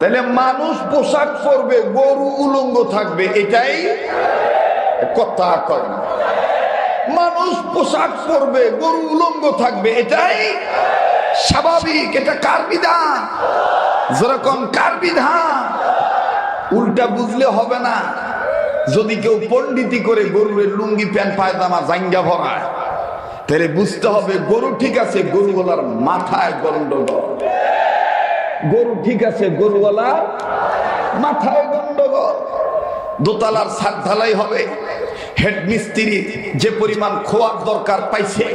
তাহলে মানুষ পোশাক পরবে, গরু উলঙ্গ থাকবে, এটাই কথা কয় না। মানুষ পোশাক পরবে, গরু উলঙ্গ থাকবে, এটাই স্বাভাবিক, এটা কার বিধান? যেরকম কার বিধান? উল্টা বুঝলে হবে না। যদি কেউ পণ্ডিতি করে গরুর লুঙ্গি, প্যান্ট, পায়জামা জাঙ্গা ভরায়, তাহলে বুঝতে হবে গরু ঠিক আছে, গরুওয়ালার মাথায় গন্ডগোল। গরু ঠিক আছে, গরুওয়ালা মাথায় গন্ডগোল, দোতলার ছাদ ঢালাই হবে হেড মিস্ত্রি যে পরিমাণ খোয়ার দরকার পাইছে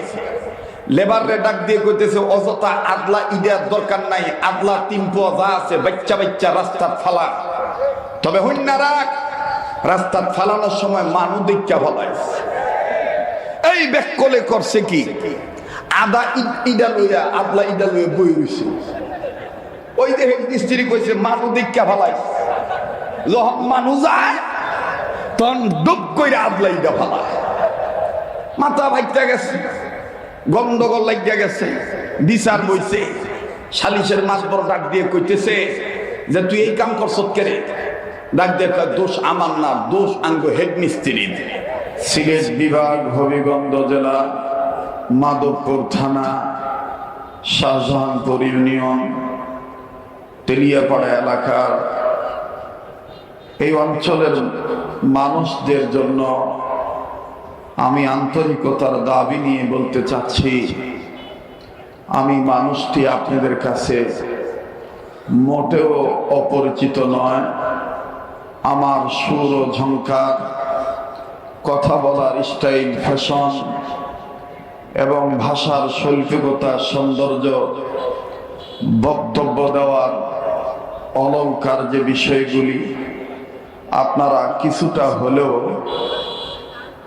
লেবারে ডাক দিয়ে কইতেছে, অযথা আদলা ইডার দরকার নাই, আদলা টিম্পো যা আছে, বাচ্চা বাচ্চা রাস্তার ফালা। তবে হইনা রাখ, রাস্তার ফালানোর সময় মানু দেখা ফলাইছে। এই ব্যাককলে করছে কি? আদা ইডা লইয়া, আদলা ইডা লইয়া বই রইছে। ওই যে হেড মিস্ত্রি কইছে, মানু দেখা ফলাইছে যখন মানু যায় তখন ডুব কইরা আদলা ইডা ফলায় মাথা ভাইটা গেছে, গন্ডগোল লাগিয়া গেছে, বিচার বইছে সালিশের মাছ বড় ডাক দিয়ে কইতেছে যে, তুই এই কাম করছ কেরে ডাক দিয়ে দোষ আমার না, দোষ আঙ্গ হেড মিস্ত্রি সিলেট বিভাগ, হবিগঞ্জ জেলা, মাধবপুর থানা, শাহজাহানপুর ইউনিয়ন। তেলিয়াপাড়া এলাকার এই অঞ্চলের মানুষদের জন্য আমি আন্তরিকতার দাবি নিয়ে বলতে চাচ্ছি, আমি মানুষটি আপনাদের কাছে মোটেও অপরিচিত নয়। আমার সুর ও ঝঙ্কার কথা বলার স্টাইল, ফ্যাশন এবং ভাষার শৈল্পিকতা সৌন্দর্য বক্তব্য দেওয়ার অলংকার যে বিষয়গুলি, আপনারা কিছুটা হলেও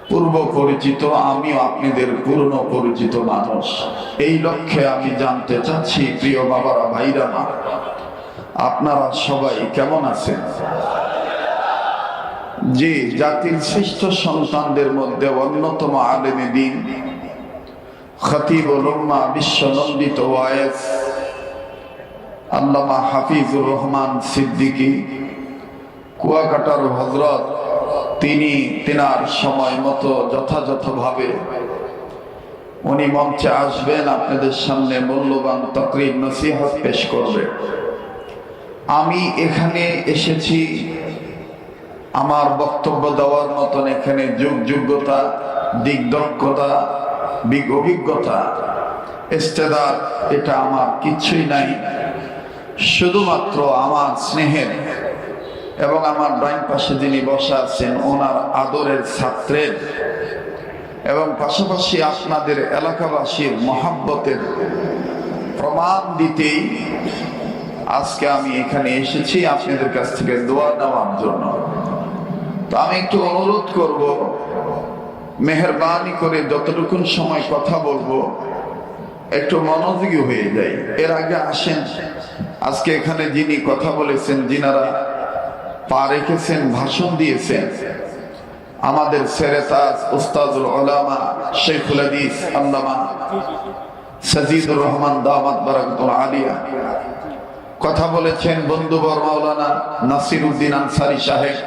পূর্ব পরিচিত, আমিও আপনাদের পুরনো পরিচিত মানুষ। এই লক্ষ্যে আমি জানতে চাচ্ছি, প্রিয় বাবারা, ভাইরা, মা, আপনারা সবাই কেমন আছেন? যে জাতির শ্রেষ্ঠ সন্তানদের মধ্যে অন্যতম আলেমে দিন খতিব উম্মা, বিশ্বনন্দিত ওয়ায়েস আল্লামা হাফিজুর রহমান সিদ্দিকী, কুয়াকাটার হজরত তিনি তেনার সময় মতো যথাযথভাবে উনি মঞ্চে আসবেন, আপনাদের সামনে মূল্যবান তকরির নসিহত পেশ করবে। আমি এখানে এসেছি আমার বক্তব্য দেওয়ার মতন এখানে যুগ যোগ্যতা দিগদক্ষতা অভিজ্ঞতা এটা আমার কিছুই নাই। শুধুমাত্র আমার স্নেহের এবং আমার ডাইন পাশে যিনি বসা আছেন, ওনার আদরের ছাত্রের এবং পাশাপাশি আপনাদের এলাকাবাসীর মহাব্বতের প্রমাণ দিতেই আজকে আমি এখানে এসেছি আপনাদের কাছ থেকে দোয়া নেওয়ার জন্য। তো আমি একটু অনুরোধ করব, মেহরবানি করে যতটুকুন সময় কথা বলব, একটু মনোযোগী হয়ে যাই। এর আগে আসেন আজকে এখানে যিনি কথা বলেছেন, যিনারা পা রেখেছেন, ভাষণ দিয়েছেন, আমাদের সেরেতাজ উস্তাজুল ওলামা শেখুল হাদিস, আল্লামা সাজিদুর রহমান দামাত বারাকাতুল আলিয়া। কথা বলেছেন বন্ধুবর মাওলানা নাসির উদ্দিন আনসারি সাহেব।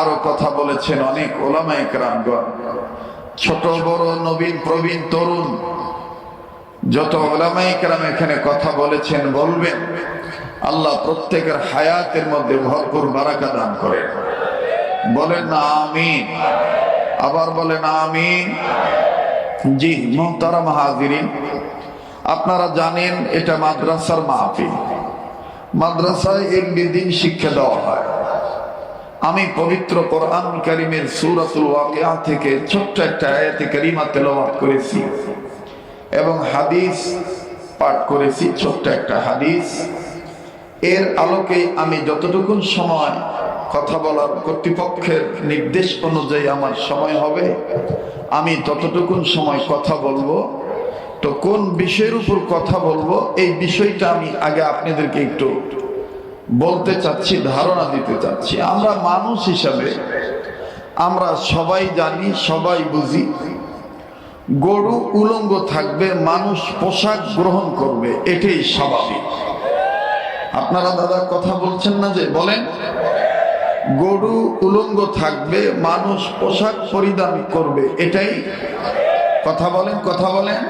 আরও কথা বলেছেন অনেক ওলামা একরামগণ। ছোট, বড়, নবীন, প্রবীণ, তরুণ যত ওলামাই কেরাম এখানে কথা বলেছেন, বলবেন, আল্লাহ প্রত্যেকের হায়াতের মধ্যে ভরপুর বারাকা দান করে বলেন না আমিন। আবার বলেন আমিন। জি, মোহতারাম হাজিরিন, আপনারা জানেন এটা মাদ্রাসার মাহফিল। মাদ্রাসায় এমনি দিন শিক্ষা দেওয়া হয়। আমি পবিত্র কোরআন কারিমের সুরাতুল ওয়াকিয়া থেকে ছোট্ট একটা আয়াতে কারিমা তেলাওয়াত করেছি। এবং হাদিস পাঠ করেছি, ছোট্ট একটা হাদিস। এর আলোকে আমি যতটুকুন সময় কথা বলার কর্তৃপক্ষের নির্দেশ অনুযায়ী আমার সময় হবে, আমি ততটুকুন সময় কথা বলব। তো কোন বিষয়ের উপর কথা বলব, এই বিষয়টা আমি আগে আপনাদেরকে একটু বলতে চাচ্ছি, ধারণা দিতে চাচ্ছি। আমরা মানুষ হিসাবে আমরা সবাই জানি, সবাই বুঝি গরু উলঙ্গ থাকবে, মানুষ পোশাক গ্রহণ করবে, এটাই স্বাভাবিক। আপনারা দাদা কথা বলছেন না যে, বলেন। গরু উলঙ্গ থাকবে, মানুষ পোশাক পরিধান করবে, এটাই কথা বলেন কথা বলেন।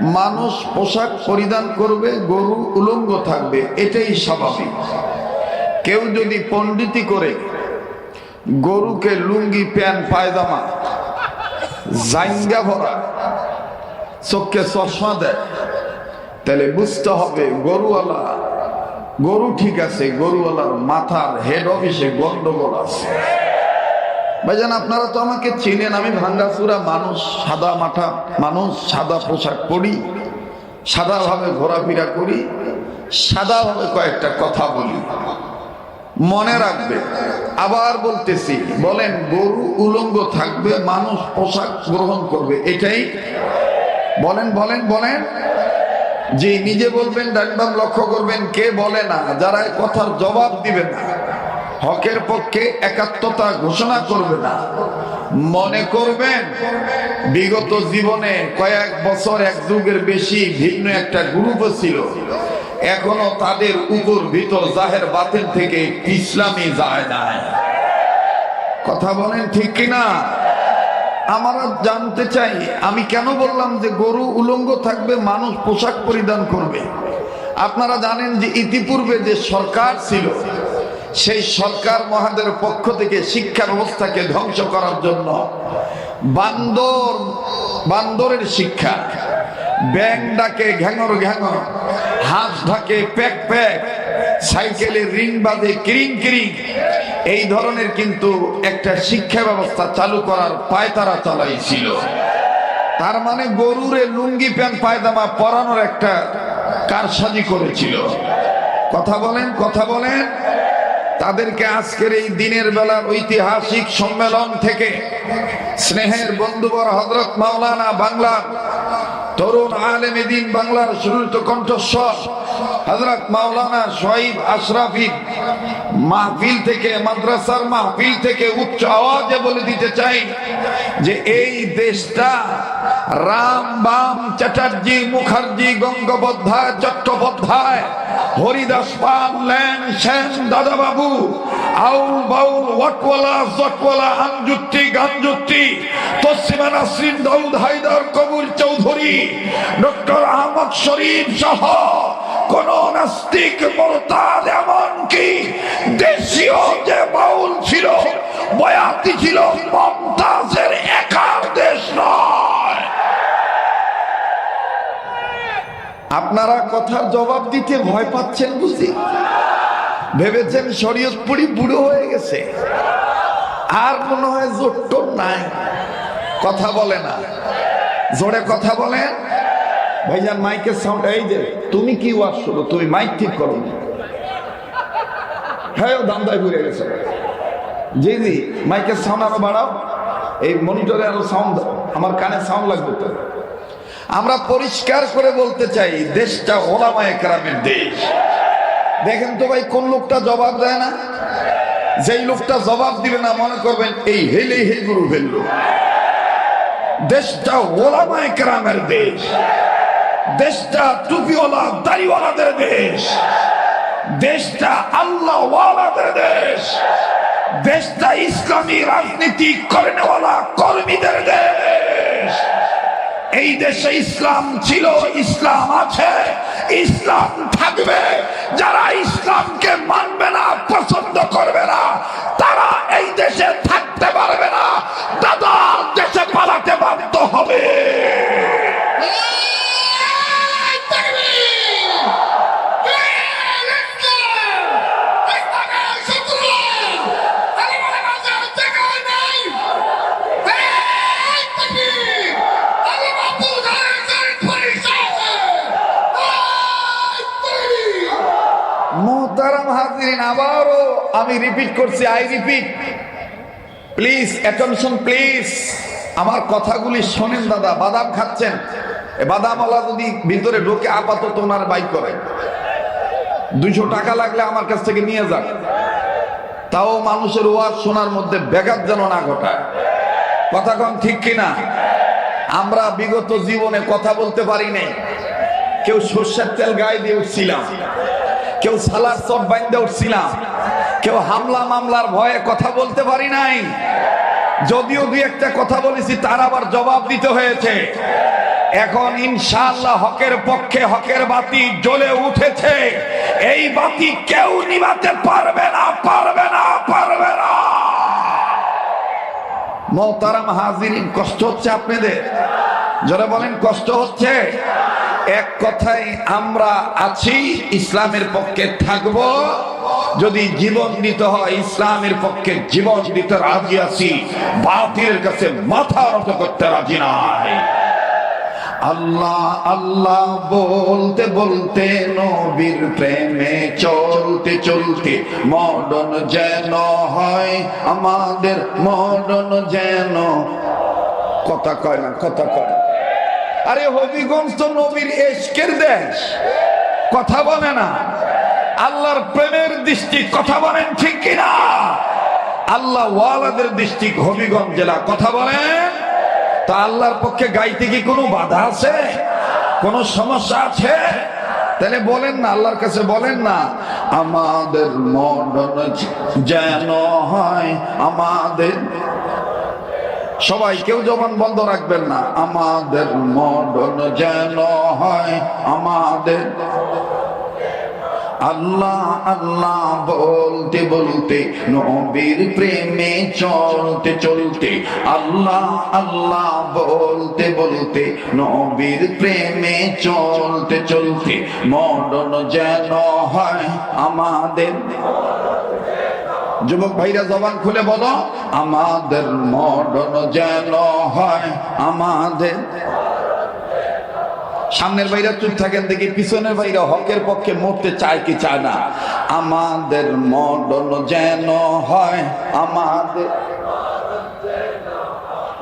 মানুষ পোশাক পরিধান করবে, গরু উলঙ্গ থাকবে, এটাই স্বাভাবিক। কেউ যদি পণ্ডিতি করে, গরুকে লুঙ্গি, প্যান্ট, পায়জামা জাইঙ্গা ভরা। চোখকে চশমা দেয়। তাহলে বুঝতে হবে গরুওয়ালা, গরু ঠিক আছে, গরুওয়ালার মাথার হেড অফিসে গন্ডগোল আছে। ভাইজান, আপনারা তো আমাকে চিনেন, আমি ভাঙ্গাচুরা মানুষ, সাদা মাথা মানুষ, সাদা পোশাক পরি, সাদাভাবে ঘোরাফেরা করি, সাদাভাবে কয়েকটা কথা বলি। মনে রাখবে। আবার বলতেছি, বলেন, গরু উলঙ্গ থাকবে, মানুষ পোশাক গ্রহণ করবে, এটাই বলেন বলেন বলেন। যে নিজে বলবেন ডাকবাম লক্ষ্য করবেন, কে বলে না, যারা কথার জবাব দিবে না, হকের পক্ষে একাত্মতা ঘোষণা করবে না। মনে করবেন, বিগত জীবনে কয়েক বছর এক যুগের বেশি ভিন্ন একটা গ্রুপ ছিল। এখনও তাদের উপর ভিতর জাহের বাতিল থেকে ইসলামী যায় নাই কথা বলেন ঠিক কিনা? আমরা জানতে চাই, আমি কেন বললাম যে গরু উলঙ্গ থাকবে, মানুষ পোশাক পরিধান করবে? আপনারা জানেন যে ইতিপূর্বে যে সরকার ছিল, সেই সরকার মহাদের পক্ষ থেকে শিক্ষা ব্যবস্থাকে ধ্বংস করার জন্য বান্দর, বান্দরের শিক্ষা। ব্যাং ডাকে ঘ্যাঙর ঘ্যাঙর হাঁস ঢাকে প্যাক প্যাক, সাইকেলে রিং বাজে কিরিং কিরিং। এই ধরনের কিন্তু একটা শিক্ষা ব্যবস্থা চালু করার পায়তারা চালাইছিল। তার মানে গরুরে লুঙ্গি, প্যান্ট, পায়জামা পরানোর একটা কারসাজি করেছিল। কথা বলেন কথা বলেন। তাদেরকে আজকের এই দিনের বেলার ঐতিহাসিক সম্মেলন থেকে স্নেহের বন্ধুবর হজরত মাওলানা বাংলার তরুণ আলেম দিন বাংলার সুরুত কণ্ঠস্বর। হজরত মাওলানা শহীদ আশরাফি মাহফিল থেকে, মাদ্রাসার মাহফিল থেকে উচ্চ আওয়াজে বলে দিতে চাই যে এই দেশটা রাম বাম চ্যাটার্জি মুখার্জি গঙ্গোপাধ্যায় চট্টোপাধ্যায় হরিদাস পাল ল্যান দাদা বাবু আউল বাউল ওয়াটওয়ালা, জটওয়ালা, আনজুত্তি, গানজুত্তি তসলিমা নাসরিন, দাউদ হায়দার কবুর চৌধুরী, ডক্টর আহমদ শরীফ সহ কোন নাস্তিক মোরতাদ এমনকি দেশীয় যে বাউল ছিল, বয়াতি ছিল, মমতাজের একার দেশ নয়। আপনারা কথার জবাব দিতে ভয় পাচ্ছেন বুঝি? ভেবেছেন শরীয়তপুরি বুড়ো হয়ে গেছে। আর মনে হয় জোট্টোর নাই। কথা বলে না। জোরে কথা বলেন ভাইজান, মাইকের সাউন্ড এই যে, তুমি কি ওয়াজ শুরু তুমি মাইক ঠিক করো হ্যাঁ ও দান্দায় ঘুরে গেছে। জি জি, মাইকের সাউন্ড আরও বাড়াও। এই মনিটরে আরও সাউন্ড আমার কানে সাউন্ড লাগবে তো। আমরা পরিষ্কার করে বলতে চাই, দেশটা ওলামা একরামের দেশ। দেখেন তো ভাই, কোন লোকটা জবাব দেয় না? যেই লোকটা জবাব দিবে না, মনে করবেন এই হেলে হে গুরু ফেলল দেশটা ওলামা একরামের দেশ। দেশটা টুপিওয়ালা, দাড়িওয়ালাদের দেশ। দেশটা আল্লাহ দেশ। দেশটা ইসলামী রাজনীতি করে নেওয়ালা কর্মীদের দেশ। এই দেশে ইসলাম ছিল, ইসলাম আছে, ইসলাম থাকবে। যারা ইসলামকে মানবে না, পছন্দ করবে না, তারা এই দেশে থাকতে পারবে। আবারও আমি রিপিট করছি I repeat please attention please আমার কথাগুলি শোনেন দাদা, বাদাম খাচ্ছেন। বাদামওয়ালা যদি ভিতরে ঢোকে, আপাতত ওনার বাইক করে। দুইশো টাকা লাগলে আমার কাছ থেকে নিয়ে যাক। তাও মানুষের ওয়াজ শোনার মধ্যে ব্যাঘাত যেন না ঘটায়। কথা কম ঠিক কিনা? আমরা বিগত জীবনে কথা বলতে পারি নাই। কেউ সর্ষের তেল গায়ে দিয়ে উঠছিলাম। কেউ সালার চট বাইন্দে উঠছিলাম। কেউ হামলা মামলার ভয়ে কথা বলতে পারি নাই। যদিও দুই একটা কথা বলেছি, তার আবার জবাব দিতে হয়েছে। এখন ইনশাআল্লাহ হকের পক্ষে হকের বাতি জ্বলে উঠেছে। এই বাতি কেউ নিভাতে পারবে না পারবে না পারবে না। মহতারাম হাজিরিন, কষ্ট হচ্ছে আপনাদের? যারা বলেন, কষ্ট হচ্ছে? এক কথায় আমরা আছি, ইসলামের পক্ষে থাকব। যদি জীবন দিতে হয়, ইসলামের পক্ষে জীবন দিতে রাজি আছি, বাতিলের কাছে মাথা নত করতে রাজি নাই। আল্লাহ আল্লাহ বলতে বলতে নবীর প্রেমে চলতে চলতে মডন যেন হয়, আমাদের মডন যেন। কথা কয় না, কথা কয়। আরে হবিগঞ্জ তো নবীর এশকের দেশ। কথা বলে না। আল্লাহর প্রেমের দৃষ্টি কথা বলেন ঠিক কিনা? আল্লাহ ওয়ালাদের দৃষ্টি হবিগঞ্জ জেলা। কথা বলেন। তা আল্লাহর পক্ষে গাইতে কি কোনো বাধা আছে? কোনো সমস্যা আছে? তাহলে বলেন না, আল্লাহর কাছে বলেন না। আমাদের মডন যেন হয়, আমাদের সবাই কেউ জবান বন্ধ রাখবেন না। আমাদের মডন যেন হয়, আমাদের আল্লাহ আল্লাহ বলতে বলতে, নবীর প্রেমে চলতে চলতে, আল্লাহ আল্লাহ বলতে বলতে, নবীর প্রেমে চলতে চলতে, মডন যেন হয়, আমাদের যুবক ভাইরা, জবান খুলে বলো, আমাদের মডন যেন হয়, আমাদের। সামনের বাইরা চুপ থাকেন, দেখি পিছনের বাইরা হকের পক্ষে মরতে চায় কি চায় না। আমাদের মডন যেন হয়, আমাদের।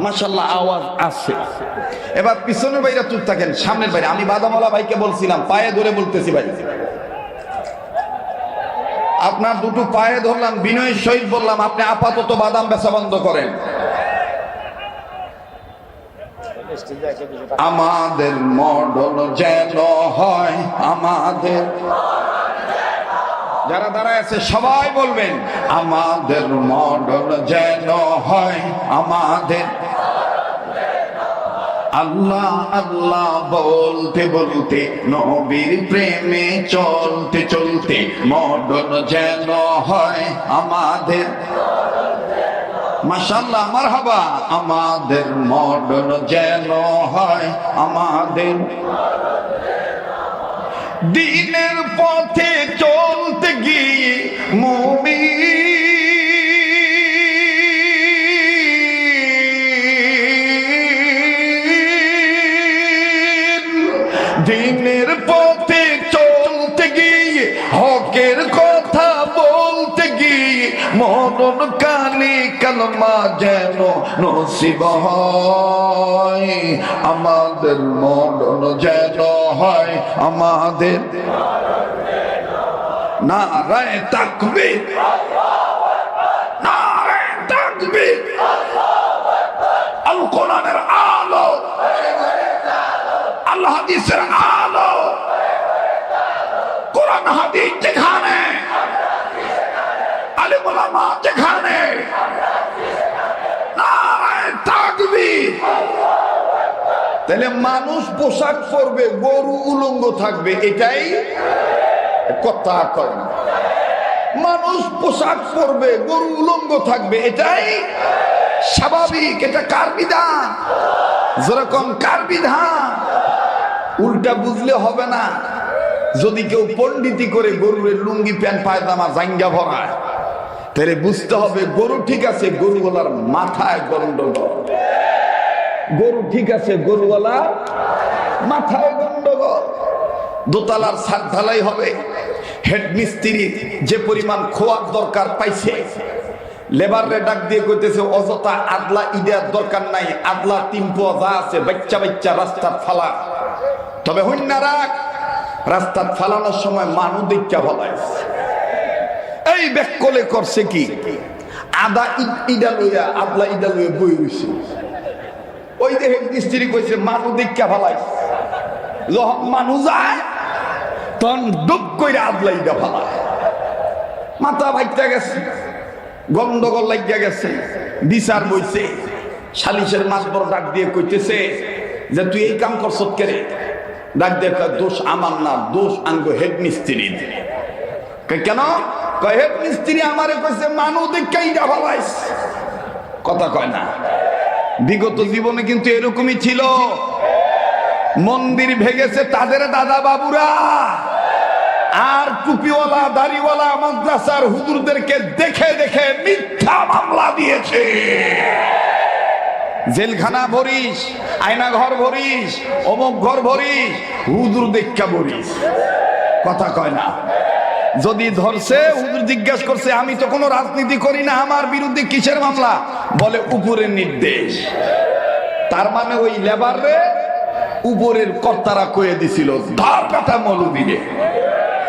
মাসাল্লাহ আওয়াজ আছে। এবার পিছনের বাইরা চুপ থাকেন, সামনের বাইরে আমি বাদামওয়ালা ভাইকে বলছিলাম, পায়ে ধরে বলতেছি ভাই। আপনার দুটো পায়ে ধরলাম, বিনয়ের সহিত বললাম, আপনি আপাতত বাদাম বেচা বন্ধ করেন। আমাদের মডল যেন হয়, আমাদের যারা দাঁড়ায় আছে, সবাই বলবেন, আমাদের মডল যেন হয়, আমাদের আল্লাহ আল্লাহ বলতে বলতে, নবীর প্রেমে চলতে চলতে মডন যেন হয় আমাদের। মাসাল্লাহ আমার হাবা আমাদের মডন যেন হয় আমাদের। দিনের পথে চলতে গিয়ে মুমি মরণ কানে কালমা যেন নসিব হয়? আমাদের মরণ যেন হয়, আমাদের না রায় তাকবে আলো। কোরআন হাদিস যেখানে আলিমুলামা যেখানে তাহলে মানুষ পোশাক পরবে, গরু উলঙ্গ থাকবে, এটাই কথা কয় না। মানুষ পোশাক পরবে, গরু উলঙ্গ থাকবে, এটাই স্বাভাবিক, এটা কার বিধান? যেরকম কার বিধান? উল্টা বুঝলে হবে না। যদি কেউ পণ্ডিতি করে গরুরের লুঙ্গি, প্যান্ট, পায়জামা জাঙ্গা ভরায় তাহলে বুঝতে হবে গরু ঠিক আছে, গরুওয়ালার মাথায় গন্ডগোল গরু ঠিক আছে গরুওয়ালা মাথায় গন্ডগোল দোতলার ছাদ ঢালাই হবে। হেড মিস্ত্রি যে পরিমাণ খোয়ার দরকার পাইছে লেবারে ডাক দিয়ে কইতেছে, অযথা আদলা ইদার দরকার নাই, আদলা তিন পোয়া যা আছে, বাচ্চা বাচ্চা রাস্তার ফালা। তবে হইনা রাখ রাস্তার ফালানোর সময় মানু দেখা ফলায় এই ব্যাকলে করছে কি? আদা ইডা লইয়া, আদলা ইডা লইয়া বই রইছে। ওই দেখে স্ত্রী কইছে মানু দেখা ফলাই যখন মানু যায় তখন ডুব কইরা আদলাই দেখা মাথা ভাইটা গেছে, গন্ডগোল লাগিয়া গেছে, বিচার বইছে। সালিশের মাতবর ডাক দিয়ে কইতেছে যে, তুই এই কাম করছত কেরে? ডাক দিয়ে দোষ আমার না, দোষ আঙ্গ হেড মিস্ত্রি কেন? কয় মিস্ত্রি আমারে কইছে, মানু দেখাই ভালাইস কথা কয় না। বিগত জীবনে কিন্তু এরকমই ছিল। মন্দির ভেঙেছে তাদের দাদা বাবুরা। আর টুপিওয়ালা, দাড়িওয়ালা, মাদ্রাসার হুজুরদেরকে দেখে দেখে মিথ্যা মামলা দিয়েছে। জেলখানা ভরিস আয়না ঘর ভরিস, অমুক ঘর ভরিস, হুজুর দেখা ভরিস। কথা কয় না। যদি ধরছে, হুজুর জিজ্ঞেস করছে, আমি তো কোনো রাজনীতি করি না, আমার বিরুদ্ধে কিসের মামলা? বলে, উপরের নির্দেশ। তার মানে ওই লেবার উপরের কর্তারা কয়ে দিছিল, ধর কাটা মৌলবীরে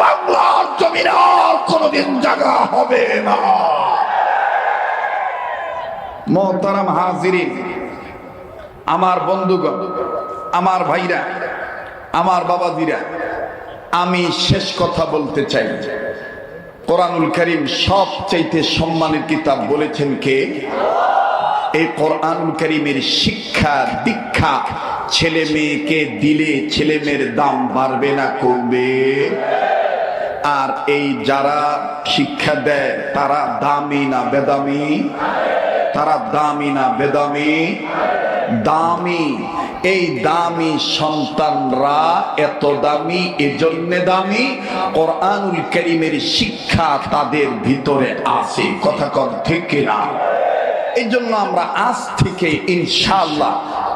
বাংলার জমিনে আর কোনোদিন জায়গা হবে না। মোহতারাম হাজিরিন, আমার বন্ধুগণ, আমার ভাইরা, আমার বাবাজিরা, আমি শেষ কথা বলতে চাই। কোরআনুল করিম সবচাইতে সম্মানের কিতাব বলেছেন কে? এই কোরআনুল করিমের শিক্ষা, দীক্ষা ছেলে মেয়েকে দিলে ছেলে মেয়ের দাম বাড়বে না, কমবে। আর এই যারা শিক্ষা দেয়, তারা দামি না বেদামি? তারা দামি না বেদামি? দামি। এই দামি সন্তানরা এত দামি, এজন্য দামি। কোরআনুল করিমের শিক্ষা তাদের ভিতরে আছে। কথা কর ঠিক না এই জন্য আমরা আজ থেকে ইনশাল্লাহ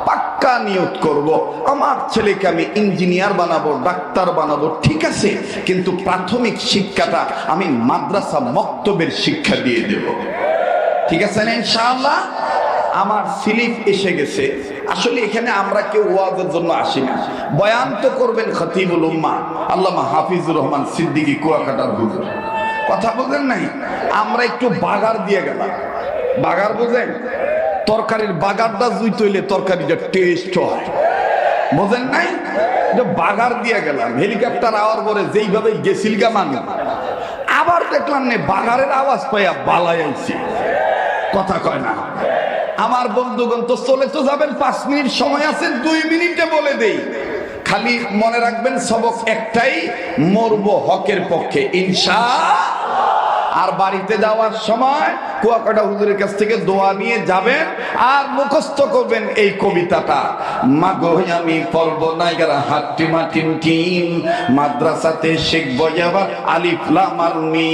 পাক্কা নিয়ত করব। আমার ছেলেকে আমি ইঞ্জিনিয়ার বানাবো, ডাক্তার বানাবো, ঠিক আছে? কিন্তু প্রাথমিক শিক্ষাটা আমি মাদ্রাসা মক্তবের শিক্ষা দিয়ে দেব। ঠিক আছে না ইনশাআল্লাহ? আমার স্লিপ এসে গেছে। আসলে এখানে আমরা কেউ ওয়াজের জন্য আসি না। বয়ান তো করবেন খতিবুল উম্মা, আল্লামা হাফিজুর রহমান সিদ্দিকী, কুয়াকাটার হুজুর। কথা বলবেন নাই? আমরা একটু বাগার দিয়ে গেলাম। বাগার বোঝেন? তরকারির বাগারটা জুই তৈলে তরকারিটা টেস্ট হয়। বোঝেন নাই? বাগার দিয়ে গেলাম, হেলিকপ্টার আওয়ার পরে যেইভাবে গেছিল গা মানুষ আবার দেখলাম নে, বাগারের আওয়াজ পাইয়া বালাই আইছে। কথা কয় না। আমার বন্ধুগণ তো চলে তো যাবেন, পাঁচ মিনিট সময় আছে, দুই মিনিটে বলে দেই। খালি মনে রাখবেন, সবক একটাই, মরব হকের পক্ষে। ইনশা আর বাড়িতে যাওয়ার সময় কুয়াকাটা হুজুরের কাছ থেকে দোয়া নিয়ে যাবেন আর মুখস্থ করবেন এই কবিতাটা মাগো, আমি পর্ব নাইগার হাট্টি মাটিন টিম, মাদ্রাসাতে শিখব যাবার আলিফলা মারমি।